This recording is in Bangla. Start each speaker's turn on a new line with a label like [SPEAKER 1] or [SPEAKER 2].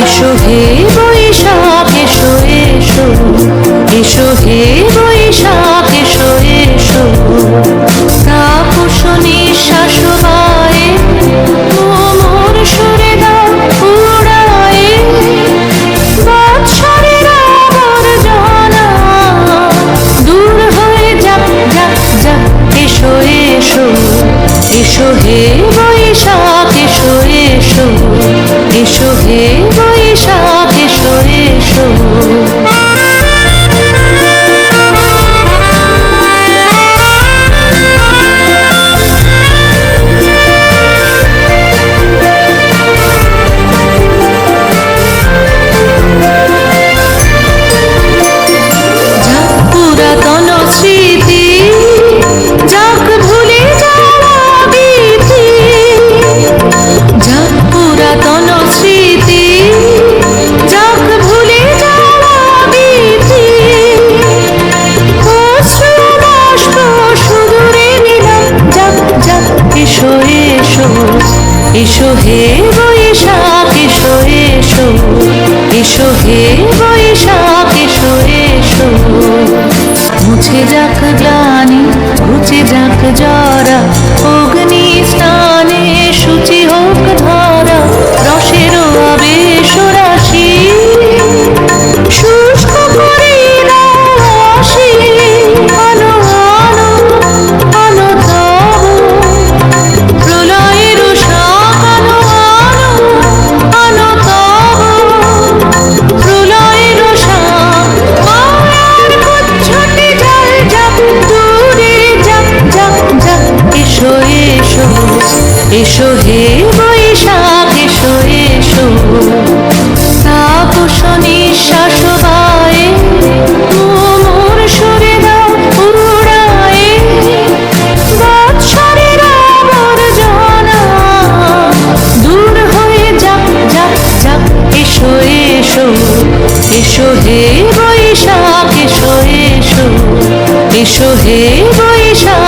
[SPEAKER 1] এসো হে বৈশাখ, এসো এসো। এসো হে বৈশাখ, এসো এসো। তাপস নিঃশ্বাসবায়ে মোর এসো হে বৈশাখ, এসো এসো। এসো এসো হে বৈশাখ, এসো এসো। তাপস নিঃশ্বাস বায়ে মোর সরে এসো হে বৈশাখ, এসো এসো। এসো হে বৈশাখ।